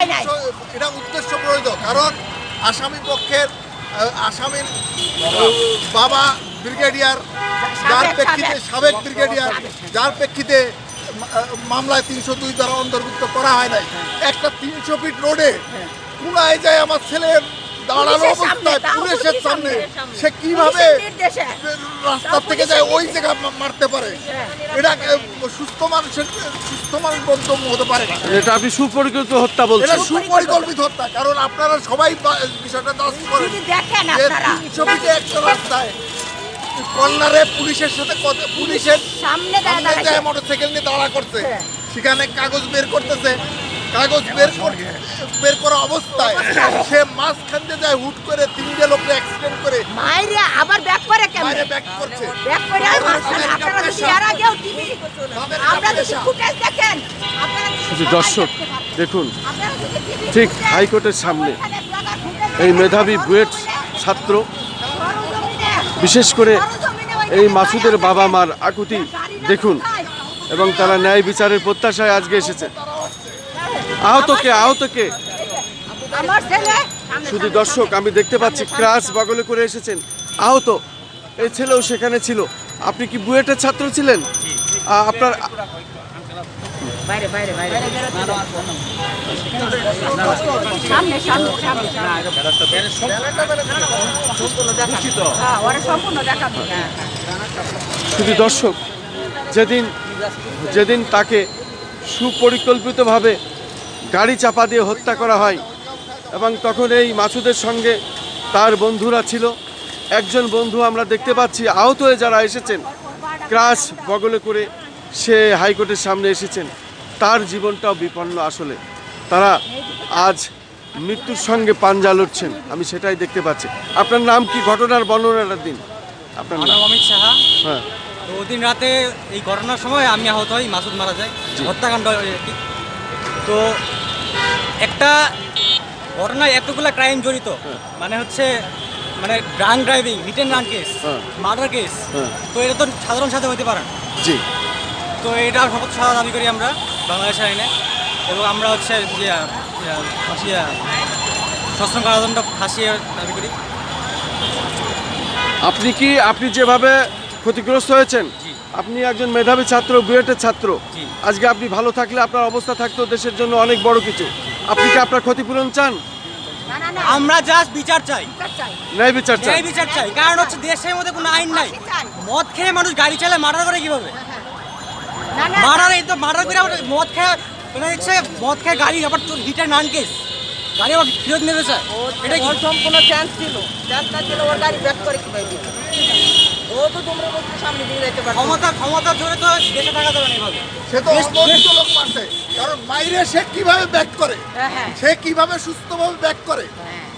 এটা উদ্দেশ্য প্রণীত কারণ আসামি পক্ষের আসামির বাবা ব্রিগেডিয়ার যার প্রেক্ষিতে সাবেক। ব্রিগেডিয়ার যার প্রেক্ষিতে মামলায় তিনশো দুই দ্বারা অন্তর্ভুক্ত করা হয় নাই। একটা তিনশো ফিট রোডে কুলায় যায় আমার ছেলের দাঁড়ানো সামনে, অবস্থায় পুলিশের সামনে। সে কীভাবে পুলিশের নির্দেশে। রাস্তা থেকে যায় ওই জায়গা মারতে পারে? এটা আহ, সুস্থ মানুষের সুস্থ মানুষ গন্তব্য হতে পারে না। এটা আপনি সুপরিকল্পিত হত্যা এটা সুপরিকল্পিত হত্যা কারণ আপনারা সবাই বিষয়টা দাস করেন। যদি দেখেন আপনারা। তিনশো ফিটে একটা রাস্তায় কর্নারে পুলিশের সাথে পুলিশের সামনে। মোটরসাইকেল নিয়ে দাঁড়া করছে। হ্যাঁ। সেখানে কাগজ বের করতেছে। কাগজ বের কর- বের করা অবস্থায় সে মাঝখান দিয়ে যায় হুট করে তিনটে লোককে অ্যাক্সিডেন্ট করে মাইরে আবার ব্যাক করে কেমনে? বাইরে ব্যাক করছে। ব্যাক করে আর মাঝখানে আপনারা যদি এর আগেও টিভি আমরা যদি ফুটেজ দেখেন আপনারা যদি দর্শক দেখুন। আপনারা ঠিক হাইকোর্টের সামনে এই মেধাবী বুয়েট ছাত্র। বিশেষ করে এই মাসুদের বাবা মার আকুতি দেখুন এবং তারা ন্যায় বিচারের প্রত্যাশায় আজকে এসেছে। আহতকে আহতকে। আমার ছেলে শুধু দর্শক আমি দেখতে পাচ্ছি ক্রাস বগলে করে এসেছেন। আহত। এই ছেলেও সেখানে ছিল। আপনি কি বুয়েটের ছাত্র ছিলেন? আপনার হ্যাঁ শুধু দর্শক যেদিন যেদিন তাকে সুপরিকল্পিতভাবে গাড়ি চাপা দিয়ে হত্যা করা হয় এবং তখন এই মাসুদের সঙ্গে তার বন্ধুরা ছিল। একজন বন্ধু আমরা দেখতে পাচ্ছি আহত হয়ে যারা এসেছেন ক্রাশ বগলে করে সে হাইকোর্টের সামনে এসেছেন। তার জীবনটাও বিপন্ন আসলে। তারা আজ মৃত্যুর সঙ্গে পাঞ্জা লড়ছেন আমি সেটাই দেখতে পাচ্ছি। আপনার নাম কি? ঘটনার বর্ণনাটা দিন। আপনার নাম অমিত সাহা। হ্যাঁ। তো ওদিন রাতে এই ঘটনার সময় আমি আহত হই মাসুদ মারা যায়। হত্যাকাণ্ড। তো একটা ঘটনায় এতগুলা ক্রাইম জড়িত মানে হচ্ছে মানে drunk driving hit and run case হ্যাঁ। মার্ডার কেস হ্যাঁ। তো এটা তো সাধারণ সাথে হতে পারে জি। তো এটা সর্বোচ্চ সাজা দাবি করি আমরা বাংলাদেশ আইনে। এবং আমরা হচ্ছে ইয়া, ইয়া, ফাঁসি সশ্রম কারাদণ্ড ফাঁসি দাবি করি। আপনি কি আপনি যেভাবে ক্ষতিগ্রস্ত হয়েছেন। আপনি একজন মেধাবী ছাত্র বুয়েটের ছাত্র। আজকে আপনি ভালো থাকলে আপনার অবস্থা থাকতো দেশের জন্য অনেক বড় কিছু। আপনি কি আপনার ক্ষতিপূরণ চান? না না না। আমরা জাস্ট বিচার চাই। বিচার চাই। ন্যায় বিচার ন্যায় বিচার চাই। কারণ হচ্ছে দেশের মধ্যে কোনো আইন নাই। মদ খেয়ে মানুষ গাড়ি চালায় মার্ডার করে কীভাবে? না না মার্ডার এই তো মার্ডার করে আবার মদ খেয়ে মানে হচ্ছে মদ খেয়ে গাড়ি আবার তোর হিটার নান কেস। গাড়ি আবার ফেরত নিতে চায়। এটা সম্পূর্ণ চান্স ছিল। চান্স না ছিল ওর গাড়ি ব্যাক করে কীভাবে ও তো তোমরা বলতে সামনে দিকে যেতে পারতো ক্ষমতা ক্ষমতা জোরে তো দেশে থাকা যাবে না এভাবে। সে তো অবহিত লোক মারছে। কারণ মাইরে সে কীভাবে ব্যাক করে? হ্যাঁ, হ্যাঁ। সে কীভাবে সুস্থভাবে ব্যাক করে?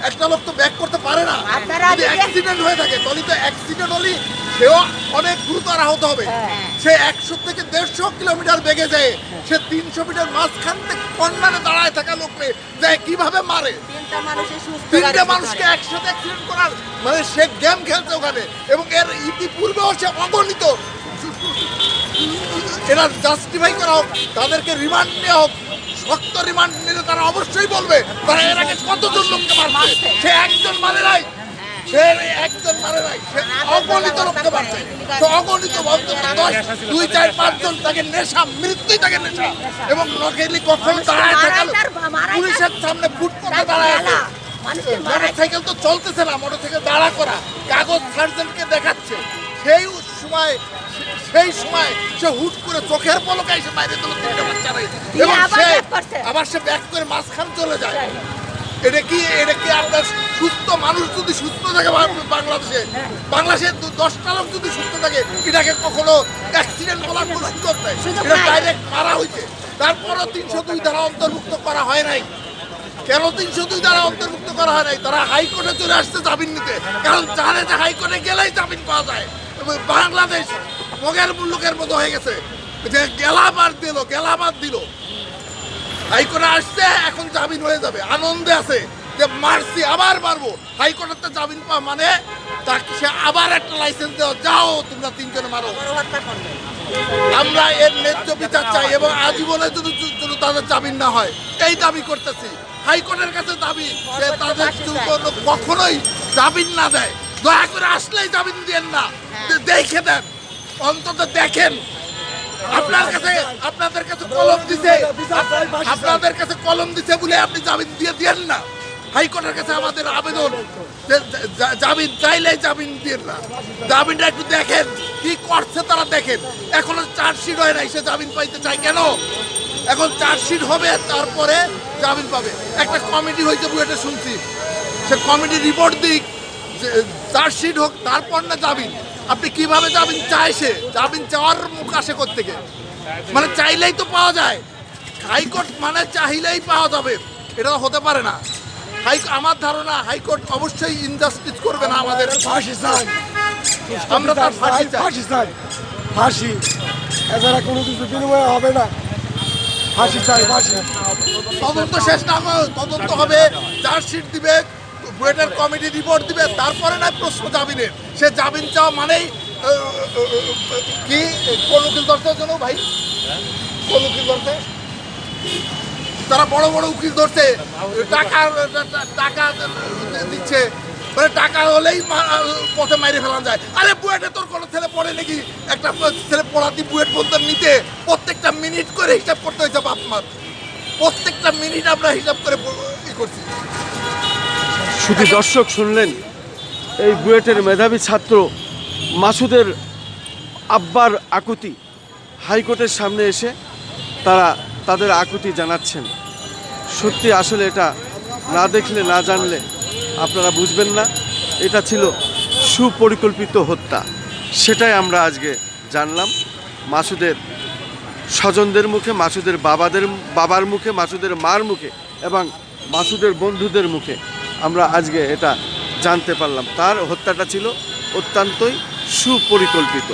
একটা লোক তো ব্যাক করতে পারে না। যদি যদি- অ্যাক্সিডেন্ট হয়ে থাকে তাহলে তো অ্যাক্সিডেন্ট হলে সেও অনেক গুরুতর আহত হবে। হ্যাঁ। সে একশো থেকে দেড়শো কিলোমিটার বেগে যায়। সে তিনশো মিটার মাঝখান থেকে কর্নারে দাঁড়ায় থাকা লোককে যায় কীভাবে মারে? তিনটা তিনটে মানুষকে একসাথে অ্যাক্সিডেন্ট করার মানে সে গেম খেলছে ওখানে। এবং এর ইতিপূর্বেও সে অগণিত। এরা জাস্টিফাই করা হোক তাদেরকে রিমান্ড নেওয়া হোক শক্ত রিমান্ড নিলে তারা অবশ্যই বলবে তারা এর আগে কতজন লোককে মারছে? সে একজন মানে নাই। সে একজন নাই। সে অগণিত লোককে মারছে। সে অগণিত দশ দুই চার পাঁচজন তাকে নেশা মৃত্যুই তাকে নেশা। এবং নকেলি কখনো দাঁড়ায় থাকা পুলিশের সামনে ফুট করে দাঁড়ায় আছে। মোটরসাইকেল তো চলতেছে না মোটরসাইকেল দাঁড়া করা। কাগজ সার্জেন্টকে দেখাচ্ছে। সেই সময় সেই সময় সে হুট করে চোখের পলকে এসে বাইরে দিল তিনটে বাচ্চারাই এবং আবার সে আবার সে ব্যাক করে মাঝখান চলে যায়। এটা কি এটা কি আপনার সুস্থ মানুষ যদি সুস্থ থাকে বাংলাদেশে? বাংলাদেশে দশটা লোক যদি সুস্থ থাকে এটাকে কখনো অ্যাক্সিডেন্ট বলার কোনো সুযোগ নেই। এটা ডাইরেক্ট মারা হয়েছে। তারপরও তিনশো দুই ধারা অন্তর্ভুক্ত করা হয় নাই। কেন তিনশো দুই দ্বারা অন্তর্ভুক্ত করা হয় নাই? তারা হাইকোর্টে চলে আসছে জামিন নিতে। কারণ জানে যে হাইকোর্টে গেলেই জামিন পাওয়া যায়। বাংলাদেশ মগের মুল্লুকের মতো হয়ে গেছে। যে গেলাবার দিল গেলাবার দিল। হাইকোর্টে আসছে এখন জামিন হয়ে যাবে। আনন্দে আছে যে মারছি আবার মারবো। হাইকোর্টের জামিন পাওয়া মানে তাকে সে আবার একটা লাইসেন্স দেওয়া যাও তোমরা তিনজনে মারো। আমরা এর ন্যায্য বিচার চাই এবং আজীবনে যদি যদি তাদের জামিন না হয়। এই দাবি করতেছি। হাইকোর্টের কাছে দাবি যে তাদের কখনোই জামিন না দেয়। দয়া করে আসলেই জামিন দেন না। দেখে দেন। অন্তত দেখেন। আপনার কাছে আপনাদের কাছে কলম দিছে। আপনাদের কাছে কলম দিছে বলে আপনি জামিন দিয়ে দেন না। হাইকোর্টের কাছে আমাদের আবেদন। জামিন চাইলেই জামিন দেন না। জামিনটা একটু দেখেন। কি করছে তারা দেখেন। এখনও চার্জশিট হয় নাই সে জামিন পাইতে চায় কেন? এখন চার্জশিট হবে তারপরে জামিন পাবে। একটা কমিটি হয়েছে বুয়েটে শুনছি। সে কমিটি রিপোর্ট দিক। চার্জশিট হোক তারপর না জামিন। আপনি কীভাবে জামিন চায় সে? জামিন চাওয়ার মুখ আসে থেকে মানে চাইলেই তো পাওয়া যায়। হাইকোর্ট মানে চাইলেই পাওয়া যাবে। এটা হতে পারে না। হাই আমার ধারণা হাইকোর্ট অবশ্যই ইনজাস্টিস করবে না আমাদের। ফাঁসি চাই। আমরা তার ফাঁসি ফাঁসি চাই। ফাঁসি। এছাড়া কোনো কিছু বিনিময় হবে না। ফাঁসি চাই ফাঁসি। তদন্ত শেষ না তদন্ত হবে। চার্জশিট দিবে। বুয়েটের কমিটি রিপোর্ট দিবে, তারপরে না প্রশ্ন জামিনের সে জামিন চাওয়া মানেই কি? কোন উকিল ধরছে জন্য ভাই? কোন উকিল ধরছে? তারা বড় বড় উকিল ধরছে। টাকা টাকা দিচ্ছে। মানে টাকা হলেই পথে মাইরে ফেলা যায়। আরে, বুয়েটে তোর কোনো ছেলে পড়ে নাকি? একটা ছেলে পড়াতি বুয়েট বলতে নিতে প্রত্যেকটা মিনিট করে হিসাব করতে হয়েছে বাপ মার প্রত্যেকটা মিনিট আমরা হিসাব করে ই করছি। শুধু দর্শক শুনলেন, এই বুয়েটের মেধাবী ছাত্র মাসুদের আব্বার আকুতি হাইকোর্টের সামনে এসে তারা তাদের আকুতি জানাচ্ছেন। সত্যি আসলে এটা না দেখলে, না জানলে আপনারা বুঝবেন না। এটা ছিল সুপরিকল্পিত হত্যা। সেটাই আমরা আজকে জানলাম। মাসুদের স্বজনদের মুখে, মাসুদের বাবাদের, বাবার মুখে, মাসুদের মার মুখে এবং মাসুদের বন্ধুদের মুখে। আমরা আজকে এটা জানতে পারলাম। তার হত্যাটা ছিল অত্যন্তই সুপরিকল্পিত।